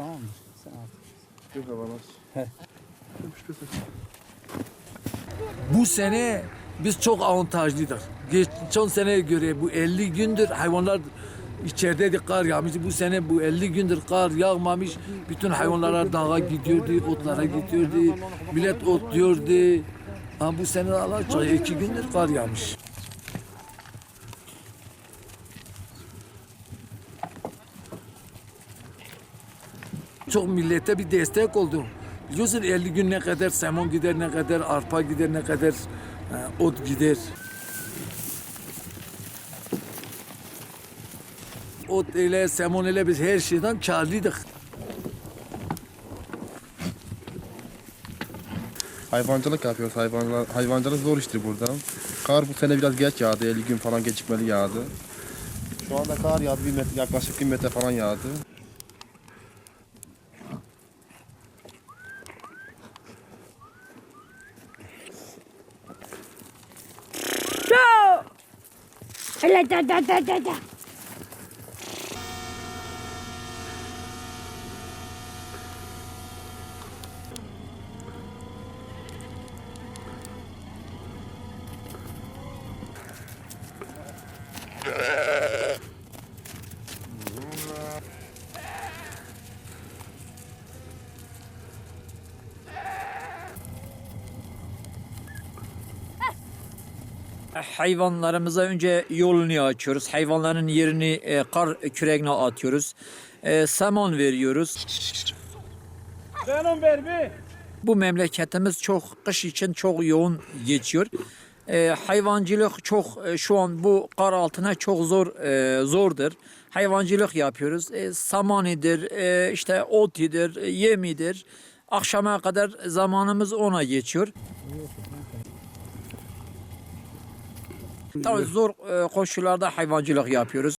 Tamam mı? Sen bana. He. Bu sene biz çok avantajlıydık. Geçen seneye göre bu 50 gündür hayvanlar içerideydi kar yağmış. Bu sene bu 50 gündür kar yağmamış. Bütün hayvanlara dağa gidiyordu, otlara gidiyordu. Millet otluyordu. Ama bu sene Allah çok iki gündür kar yağmış. Çok millete bir destek oldu. Biliyorsun 50 gün ne kadar semon gider, ne kadar arpa gider, ne kadar e, ot gider. Ot ile, semon ile biz her şeyden karlıydık. Hayvancılık yapıyoruz. Hayvanlar, hayvancılık zor iştir burada. Kar bu sene biraz geç yağdı. 50 gün falan gecikmeli yağdı. Şu anda kar yağdı. Bir metre, yaklaşık bir metre falan yağdı. Ada, ada, ada. Hayvanlarımıza önce yolunu açıyoruz. Hayvanların yerini e, kar küreğine atıyoruz. E, saman veriyoruz. Bu memleketimiz çok kış için çok yoğun geçiyor. E, hayvancılık çok e, şu an bu kar altına çok zor e, zordur. Hayvancılık yapıyoruz. E, samanidir, e, işte otidir, e, yemidir. Akşama kadar zamanımız ona geçiyor. Tabii zor e, koşullarda hayvancılık yapıyoruz.